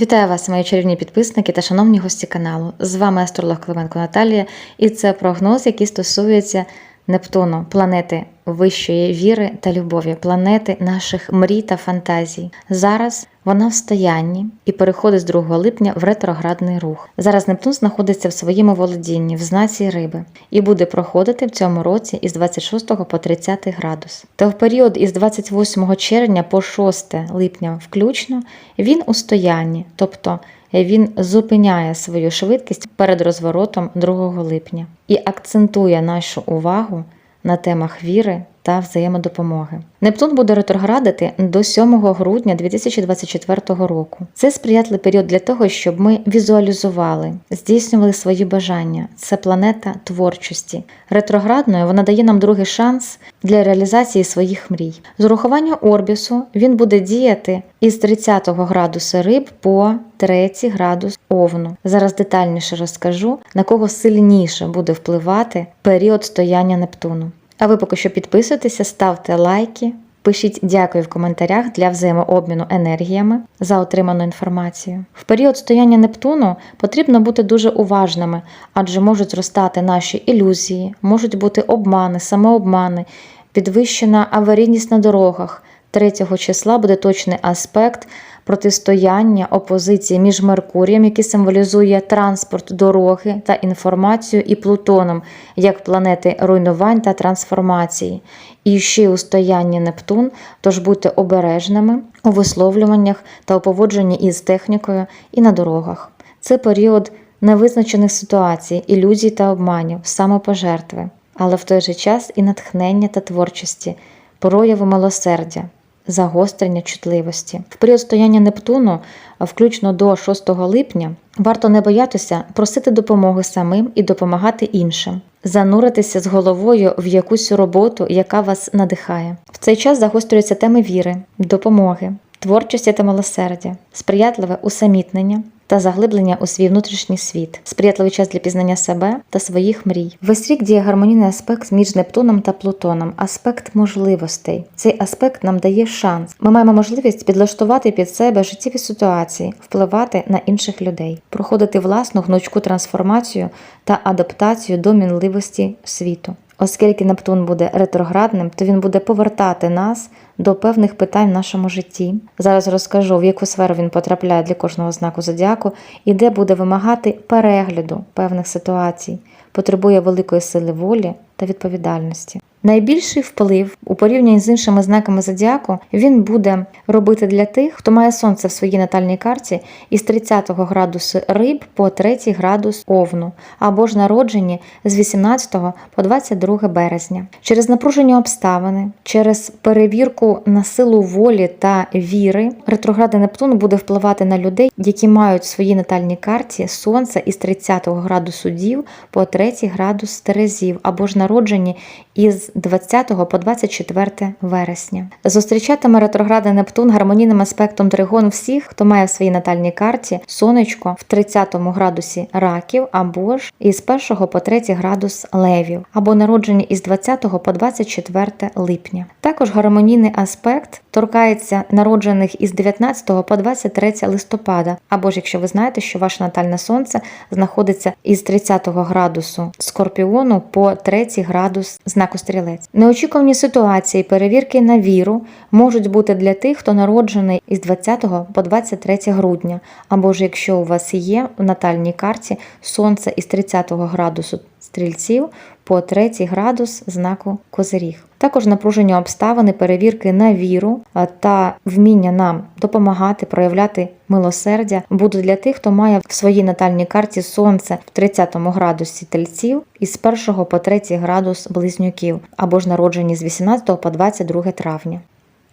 Вітаю вас, мої чарівні підписники та шановні гості каналу. З вами астролог Клименко Наталія, і це прогноз, який стосується Нептуну, планети вищої віри та любові, планети наших мрій та фантазій. Зараз вона в стоянні і переходить з 2 липня в ретроградний рух. Зараз Нептун знаходиться в своєму володінні в знаці риби і буде проходити в цьому році із 26 по 30 градус. Та в період із 28 червня по 6 липня включно він у стоянні, тобто він зупиняє свою швидкість перед розворотом 2 липня і акцентує нашу увагу на темах віри та взаємодопомоги. Нептун буде ретроградити до 7 грудня 2024 року. Це сприятливий період для того, щоб ми візуалізували, здійснювали свої бажання. Це планета творчості. Ретроградною вона дає нам другий шанс для реалізації своїх мрій. З урахування орбісу він буде діяти із 30 градуса риб по 3 градус овну. Зараз детальніше розкажу, на кого сильніше буде впливати період стояння Нептуну. А ви поки що підписуйтеся, ставте лайки, пишіть дякую в коментарях для взаємообміну енергіями за отриману інформацію. В період стояння Нептуну потрібно бути дуже уважними, адже можуть зростати наші ілюзії, можуть бути обмани, самообмани, підвищена аварійність на дорогах. 3 числа буде точний аспект протистояння опозиції між Меркурієм, який символізує транспорт, дороги та інформацію, і Плутоном, як планети руйнувань та трансформації. І ще у стоянні Нептун, тож будьте обережними у висловлюваннях та у поводженні із технікою і на дорогах. Це період невизначених ситуацій, ілюзій та обманів, самопожертви, але в той же час і натхнення та творчості, прояви милосердя загострення чутливості. В період стояння Нептуну, включно до 6 липня, варто не боятися просити допомоги самим і допомагати іншим, зануритися з головою в якусь роботу, яка вас надихає. В цей час загострюються теми віри, допомоги, творчості та милосердя, сприятливе усамітнення. Та заглиблення у свій внутрішній світ, сприятливий час для пізнання себе та своїх мрій. Весь рік діє гармонійний аспект між Нептуном та Плутоном, аспект можливостей. Цей аспект нам дає шанс. Ми маємо можливість підлаштувати під себе життєві ситуації, впливати на інших людей, проходити власну гнучку трансформацію та адаптацію до мінливості світу. Оскільки Нептун буде ретроградним, то він буде повертати нас до певних питань в нашому житті. Зараз розкажу, в яку сферу він потрапляє для кожного знаку зодіаку і де буде вимагати перегляду певних ситуацій, потребує великої сили волі та відповідальності. Найбільший вплив у порівнянні з іншими знаками зодіаку він буде робити для тих, хто має сонце в своїй натальній карті із 30 градусу риб по 3 градус овну, або ж народжені з 18 по 22 березня. Через напружені обставини, через перевірку на силу волі та віри, ретроградний Нептун буде впливати на людей, які мають в своїй натальній карті сонце із 30 градусу дів по 3 градус терезів, або ж народжені із 20 по 24 вересня. Зустрічатиме ретроградний Нептун гармонійним аспектом тригон всіх, хто має в своїй натальній карті сонечко в 30 градусі раків, або ж із 1 по 3 градус левів, або народжені із 20 по 24 липня. Також гармонійний аспект торкається народжених із 19 по 23 листопада, або ж якщо ви знаєте, що ваше натальне сонце знаходиться із 30 градусу скорпіону по 3 градус знаку стрілець. Неочікувані ситуації, перевірки на віру можуть бути для тих, хто народжений із 20 по 23 грудня, або ж якщо у вас є в натальній карті сонце із 30 градусу стрільців по третій градус знаку Козиріг. Також напруження обставини, перевірки на віру та вміння нам допомагати, проявляти милосердя будуть для тих, хто має в своїй натальній карті сонце в 30 градусі тельців і з 1 по 3 градус близнюків, або ж народжені з 18 по 22 травня.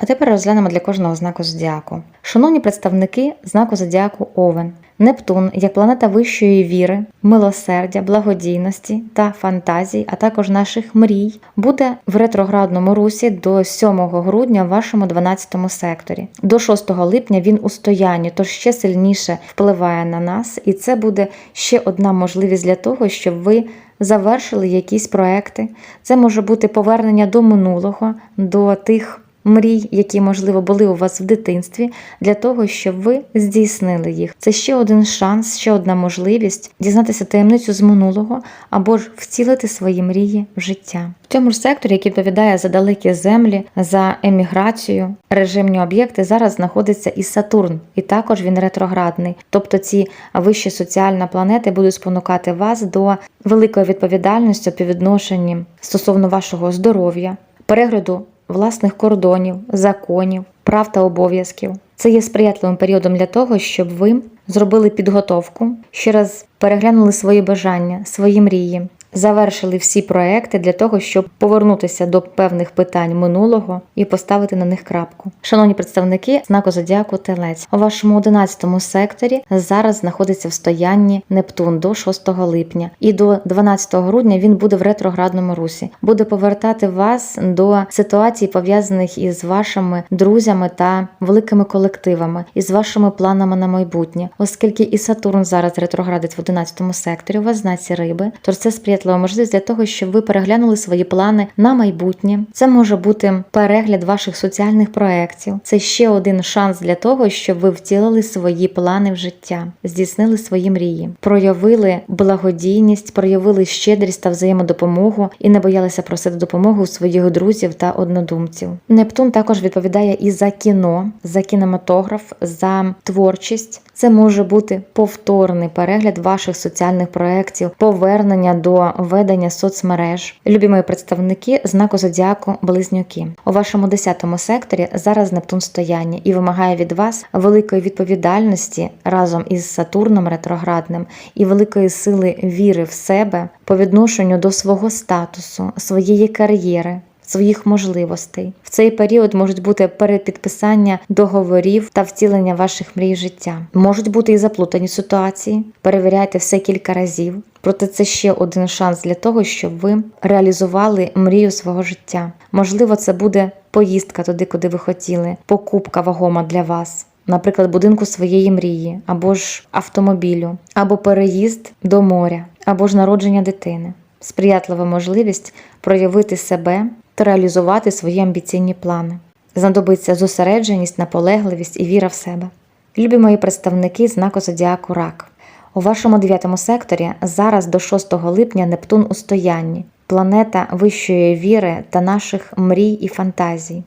А тепер розглянемо для кожного знаку зодіаку. Шановні представники знаку зодіаку Овен. Нептун, як планета вищої віри, милосердя, благодійності та фантазій, а також наших мрій, буде в ретроградному русі до 7 грудня в вашому 12 секторі. До 6 липня він у стоянні, тож ще сильніше впливає на нас, і це буде ще одна можливість для того, щоб ви завершили якісь проекти. Це може бути повернення до минулого, до тих мрій, які, можливо, були у вас в дитинстві, для того, щоб ви здійснили їх. Це ще один шанс, ще одна можливість дізнатися таємницю з минулого або ж втілити свої мрії в життя. В цьому ж секторі, який відповідає за далекі землі, за еміграцію, режимні об'єкти, зараз знаходиться і Сатурн, і також він ретроградний. Тобто ці вищі соціальні планети будуть спонукати вас до великої відповідальності по відношенні стосовно вашого здоров'я, перегляду власних кордонів, законів, прав та обов'язків. Це є сприятливим періодом для того, щоб ви зробили підготовку, ще раз переглянули свої бажання, свої мрії, завершили всі проекти для того, щоб повернутися до певних питань минулого і поставити на них крапку. Шановні представники знаку зодіаку Телець, у вашому 11 секторі зараз знаходиться в стоянні Нептун до 6 липня, і до 12 грудня він буде в ретроградному русі, буде повертати вас до ситуацій, пов'язаних із вашими друзями та великими колективами, із вашими планами на майбутнє, оскільки і Сатурн зараз ретроградить в 11 секторі, у вас знаці риби, то це сприятлива можливість для того, щоб ви переглянули свої плани на майбутнє. Це може бути перегляд ваших соціальних проєктів. Це ще один шанс для того, щоб ви втілили свої плани в життя, здійснили свої мрії, проявили благодійність, проявили щедрість та взаємодопомогу і не боялися просити допомогу у своїх друзів та однодумців. Нептун також відповідає і за кіно, за кінематограф, за творчість. Це може бути повторний перегляд ваших соціальних проєктів, повернення до ведення соцмереж. Любі мої представники знаку зодіаку Близнюки. У вашому 10 секторі зараз Нептун стояння і вимагає від вас великої відповідальності разом із Сатурном ретроградним і великої сили віри в себе по відношенню до свого статусу, своєї кар'єри своїх можливостей. В цей період можуть бути перепідписання договорів та втілення ваших мрій життя. Можуть бути і заплутані ситуації. Перевіряйте все кілька разів. Проте це ще один шанс для того, щоб ви реалізували мрію свого життя. Можливо, це буде поїздка туди, куди ви хотіли, покупка вагома для вас. Наприклад, будинку своєї мрії, або ж автомобілю, або переїзд до моря, або ж народження дитини. Сприятлива можливість проявити себе та реалізувати свої амбіційні плани. Знадобиться зосередженість, наполегливість і віра в себе. Любі мої представники знаку зодіаку Рак. У вашому дев'ятому секторі зараз до 6 липня Нептун у стоянні, планета вищої віри та наших мрій і фантазій.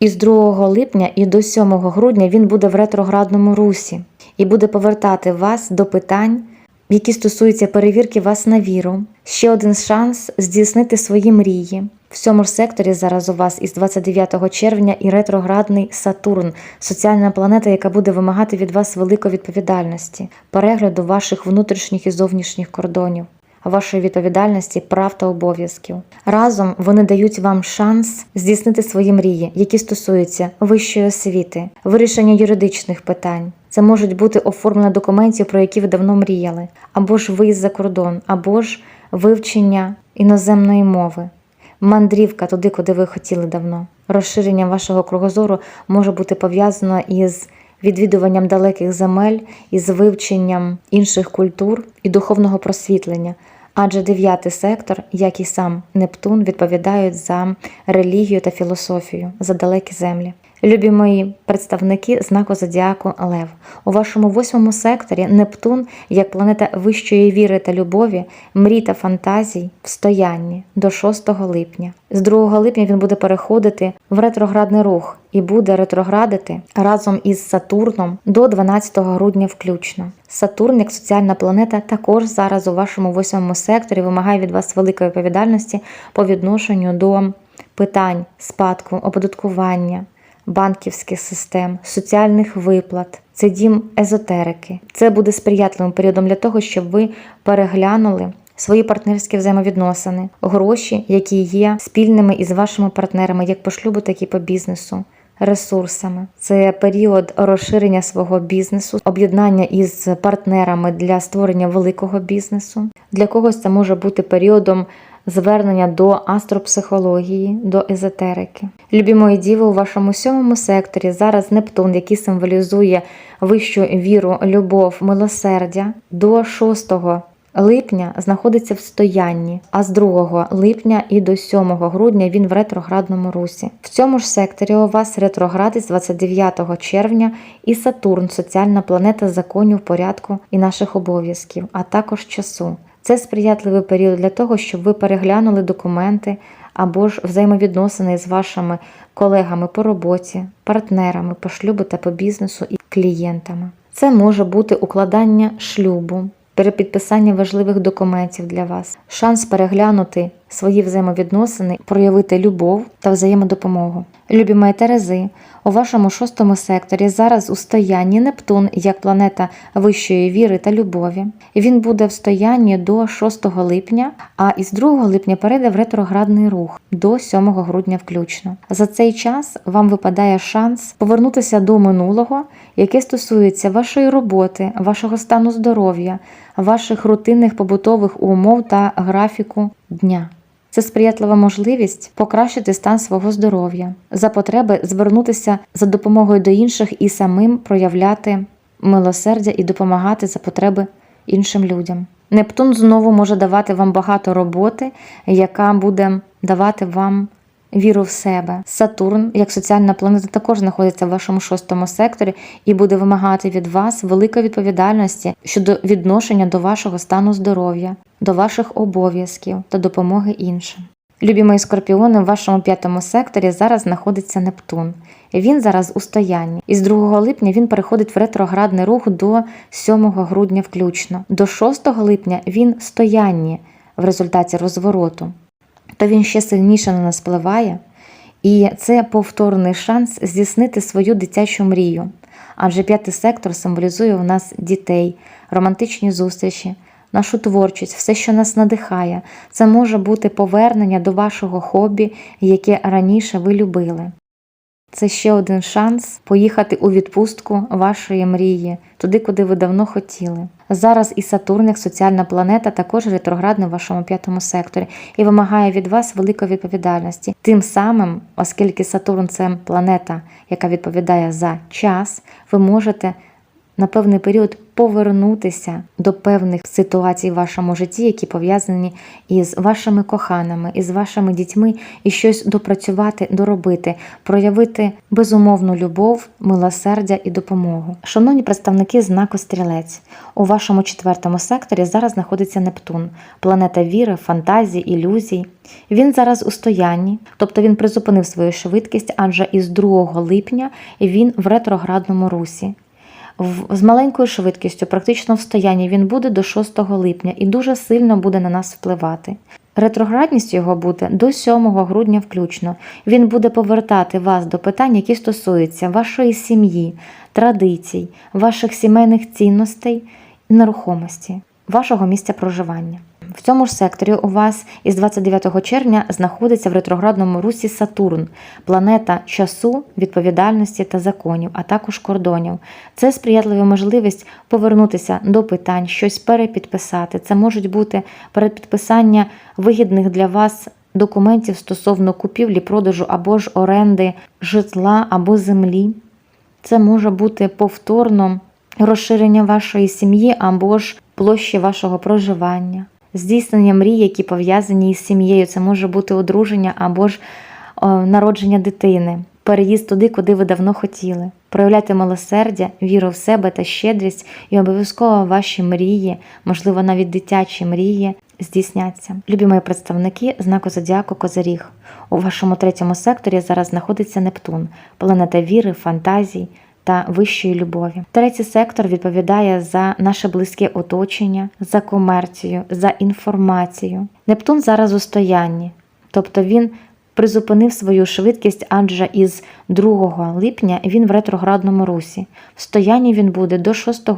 Із 2 липня і до 7 грудня він буде в ретроградному русі і буде повертати вас до питань, які стосуються перевірки вас на віру. Ще один шанс здійснити свої мрії. В цьому ж секторі зараз у вас із 29 червня і ретроградний Сатурн, соціальна планета, яка буде вимагати від вас великої відповідальності, перегляду ваших внутрішніх і зовнішніх кордонів, вашої відповідальності, прав та обов'язків. Разом вони дають вам шанс здійснити свої мрії, які стосуються вищої освіти, вирішення юридичних питань. Це можуть бути оформлення документів, про які ви давно мріяли, або ж виїзд за кордон, або ж вивчення іноземної мови мандрівка туди, куди ви хотіли давно. Розширення вашого кругозору може бути пов'язано із відвідуванням далеких земель, із вивченням інших культур і духовного просвітлення. Адже дев'ятий сектор, як і сам Нептун, відповідають за релігію та філософію, за далекі землі. Любі мої представники знаку Зодіаку Лев. У вашому восьмому секторі Нептун, як планета вищої віри та любові, мрій та фантазій в стоянні до 6 липня. З 2 липня він буде переходити в ретроградний рух і буде ретроградити разом із Сатурном до 12 грудня включно. Сатурн, як соціальна планета, також зараз у вашому восьмому секторі вимагає від вас великої відповідальності по відношенню до питань спадку, оподаткування банківських систем, соціальних виплат. Це дім езотерики. Це буде сприятливим періодом для того, щоб ви переглянули свої партнерські взаємовідносини, гроші, які є спільними із вашими партнерами, як по шлюбу, так і по бізнесу. Ресурсами це період розширення свого бізнесу, об'єднання із партнерами для створення великого бізнесу. Для когось це може бути періодом звернення до астропсихології, до езотерики. Любі мої діви, у вашому сьомому секторі зараз Нептун, який символізує вищу віру, любов, милосердя, до 6 липня знаходиться в стоянні, а з 2 липня і до 7 грудня він в ретроградному русі. В цьому ж секторі у вас ретрогради з 29 червня і Сатурн, соціальна планета законів, порядку і наших обов'язків, а також часу. Це сприятливий період для того, щоб ви переглянули документи або ж взаємовідносини з вашими колегами по роботі, партнерами по шлюбу та по бізнесу і клієнтами. Це може бути укладання шлюбу, перепідписання важливих документів для вас, шанс переглянути свої взаємовідносини, проявити любов та взаємодопомогу. Любі мої Терези, у вашому шостому секторі зараз у стоянні Нептун як планета вищої віри та любові. Він буде в стоянні до 6 липня, а із 2 липня перейде в ретроградний рух до 7 грудня включно. За цей час вам випадає шанс повернутися до минулого, яке стосується вашої роботи, вашого стану здоров'я, ваших рутинних побутових умов та графіку дня. Це сприятлива можливість покращити стан свого здоров'я, за потреби звернутися за допомогою до інших і самим проявляти милосердя і допомагати за потреби іншим людям. Нептун знову може давати вам багато роботи, яка буде давати вам віру в себе. Сатурн, як соціальна планета, також знаходиться в вашому шостому секторі і буде вимагати від вас великої відповідальності щодо відношення до вашого стану здоров'я, до ваших обов'язків та допомоги іншим. Любі мої скорпіони, в вашому п'ятому секторі зараз знаходиться Нептун. Він зараз у стоянні. І з 2 липня він переходить в ретроградний рух до 7 грудня включно. До 6 липня він в стоянні в результаті розвороту то він ще сильніше на нас впливає, і це повторний шанс здійснити свою дитячу мрію. Адже п'ятий сектор символізує у нас дітей, романтичні зустрічі, нашу творчість, все, що нас надихає. Це може бути повернення до вашого хобі, яке раніше ви любили. Це ще один шанс поїхати у відпустку вашої мрії, туди, куди ви давно хотіли. Зараз і Сатурн, як соціальна планета, також ретроградна в вашому п'ятому секторі і вимагає від вас великої відповідальності. Тим самим, оскільки Сатурн це планета, яка відповідає за час, ви можете на певний період повернутися до певних ситуацій в вашому житті, які пов'язані із вашими коханими, із вашими дітьми, і щось допрацювати, доробити, проявити безумовну любов, милосердя і допомогу. Шановні представники знаку стрілець, у вашому четвертому секторі зараз знаходиться Нептун, планета віри, фантазії, ілюзій. Він зараз у стоянні, тобто він призупинив свою швидкість, адже із 2 липня він в ретроградному русі. З маленькою швидкістю, практично в стоянні, він буде до 6 липня і дуже сильно буде на нас впливати. Ретроградність його буде до 7 грудня включно. Він буде повертати вас до питань, які стосуються вашої сім'ї, традицій, ваших сімейних цінностей і нерухомості, вашого місця проживання. В цьому ж секторі у вас із 29 червня знаходиться в ретроградному русі Сатурн, планета часу, відповідальності та законів, а також кордонів. Це сприятлива можливість повернутися до питань, щось перепідписати. Це можуть бути перепідписання вигідних для вас документів стосовно купівлі, продажу або ж оренди житла або землі. Це може бути повторно розширення вашої сім'ї або ж площі вашого проживання, здійснення мрій, які пов'язані із сім'єю. Це може бути одруження або ж народження дитини, переїзд туди, куди ви давно хотіли. Проявляйте милосердя, віру в себе та щедрість, і обов'язково ваші мрії, можливо, навіть дитячі мрії, здійсняться. Любі мої представники знаку Зодіаку Козиріг. У вашому третьому секторі зараз знаходиться Нептун, планета віри, фантазій та вищої любові. Третій сектор відповідає за наше близьке оточення, за комерцію, за інформацію. Нептун зараз у стоянні, тобто він призупинив свою швидкість, адже із 2 липня він в ретроградному русі. В стоянні він буде до 6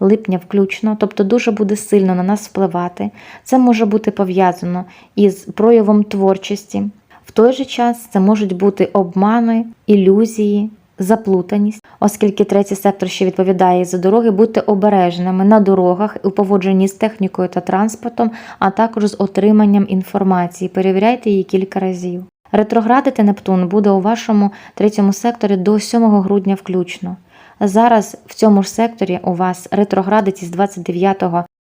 липня включно, тобто дуже буде сильно на нас впливати. Це може бути пов'язано із проявом творчості. В той же час це можуть бути обмани, ілюзії, заплутаність, оскільки третій сектор ще відповідає за дороги, будьте обережними на дорогах у поводженні з технікою та транспортом, а також з отриманням інформації. Перевіряйте її кілька разів. Ретроградити Нептун буде у вашому третьому секторі до 7 грудня включно. Зараз в цьому ж секторі у вас ретроградить із 29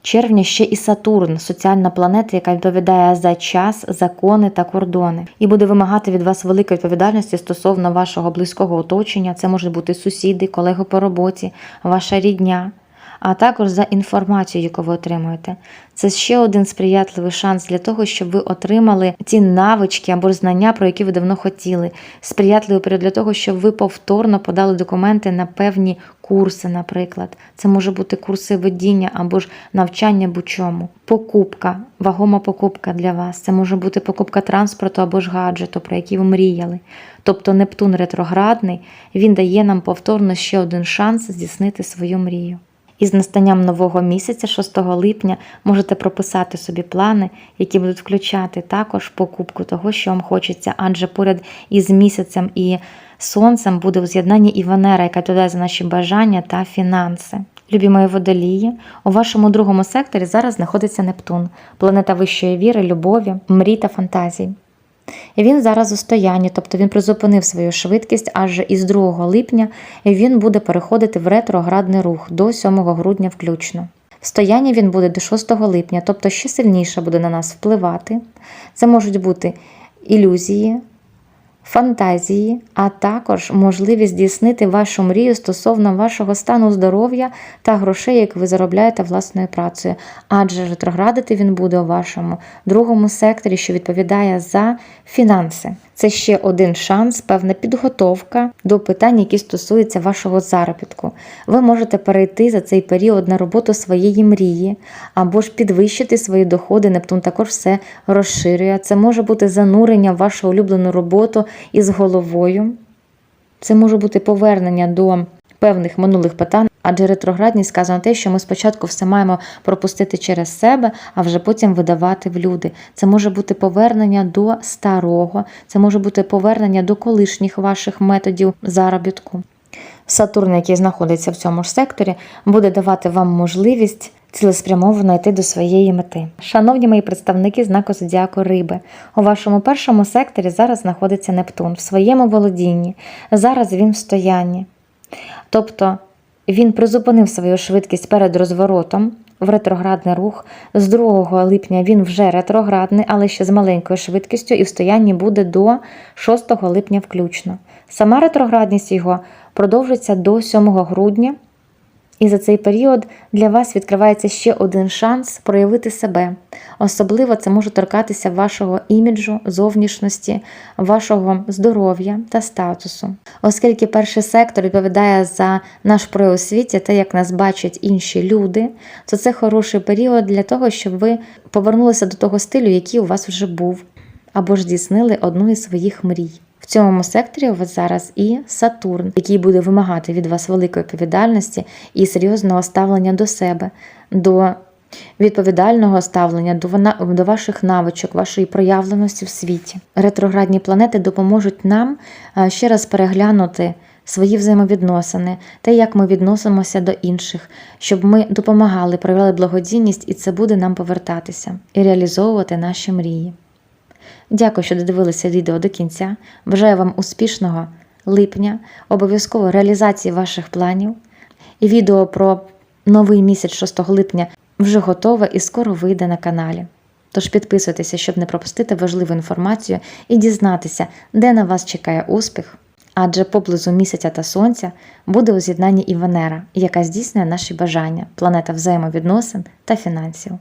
червня ще і Сатурн, соціальна планета, яка відповідає за час, закони та кордони, і буде вимагати від вас великої відповідальності стосовно вашого близького оточення. Це можуть бути сусіди, колеги по роботі, ваша рідня, а також за інформацію, яку ви отримуєте. Це ще один сприятливий шанс для того, щоб ви отримали ті навички або знання, про які ви давно хотіли. Сприятливий період для того, щоб ви повторно подали документи на певні курси, наприклад. Це може бути курси водіння або ж навчання будь-чому. Покупка, вагома покупка для вас. Це може бути покупка транспорту або ж гаджету, про який ви мріяли. Тобто Нептун ретроградний, він дає нам повторно ще один шанс здійснити свою мрію. І з настанням нового місяця, 6 липня, можете прописати собі плани, які будуть включати також покупку того, що вам хочеться, адже поряд із місяцем і сонцем буде у з'єднанні і Венера, яка відповідає за наші бажання та фінанси. Любі мої водолії, у вашому другому секторі зараз знаходиться Нептун, планета вищої віри, любові, мрій та фантазій. І він зараз у стоянні, тобто він призупинив свою швидкість, аж із 2 липня він буде переходити в ретроградний рух до 7 грудня включно. В стоянні він буде до 6 липня, тобто ще сильніше буде на нас впливати. Це можуть бути ілюзії, фантазії, а також можливість здійснити вашу мрію стосовно вашого стану здоров'я та грошей, які ви заробляєте власною працею. Адже ретроградити він буде у вашому другому секторі, що відповідає за фінанси. Це ще один шанс, певна підготовка до питань, які стосуються вашого заробітку. Ви можете перейти за цей період на роботу своєї мрії або ж підвищити свої доходи. Нептун також все розширює. Це може бути занурення в вашу улюблену роботу із головою. Це може бути повернення до певних минулих питань, адже ретроградність сказано те, що ми спочатку все маємо пропустити через себе, а вже потім видавати в люди. Це може бути повернення до старого, це може бути повернення до колишніх ваших методів заробітку. Сатурн, який знаходиться в цьому ж секторі, буде давати вам можливість цілеспрямовано йти до своєї мети. Шановні мої представники знаку зодіаку Риби, у вашому першому секторі зараз знаходиться Нептун в своєму володінні. Зараз він в стоянні. Тобто він призупинив свою швидкість перед розворотом в ретроградний рух. З 2 липня він вже ретроградний, але ще з маленькою швидкістю, і в стоянні буде до 6 липня включно. Сама ретроградність його продовжиться до 7 грудня. І за цей період для вас відкривається ще один шанс проявити себе. Особливо це може торкатися вашого іміджу, зовнішності, вашого здоров'я та статусу. Оскільки перший сектор відповідає за наш прояв у те, як нас бачать інші люди, то це хороший період для того, щоб ви повернулися до того стилю, який у вас вже був, або ж здійснили одну із своїх мрій. В цьому секторі у вас зараз і Сатурн, який буде вимагати від вас великої відповідальності і серйозного ставлення до себе, до відповідального ставлення до, до ваших навичок, вашої проявленості в світі. Ретроградні планети допоможуть нам е, ще раз переглянути свої взаємовідносини, те, як ми відносимося до інших, щоб ми допомагали, проявляли благодійність, і це буде нам повертатися і реалізовувати наші мрії. Дякую, що додивилися відео до кінця. Бажаю вам успішного липня, обов'язково реалізації ваших планів. І відео про новий місяць 6 липня вже готове і скоро вийде на каналі. Тож підписуйтеся, щоб не пропустити важливу інформацію і дізнатися, де на вас чекає успіх. Адже поблизу місяця та сонця буде у з'єднанні і Венера, яка здійснює наші бажання, планета взаємовідносин та фінансів.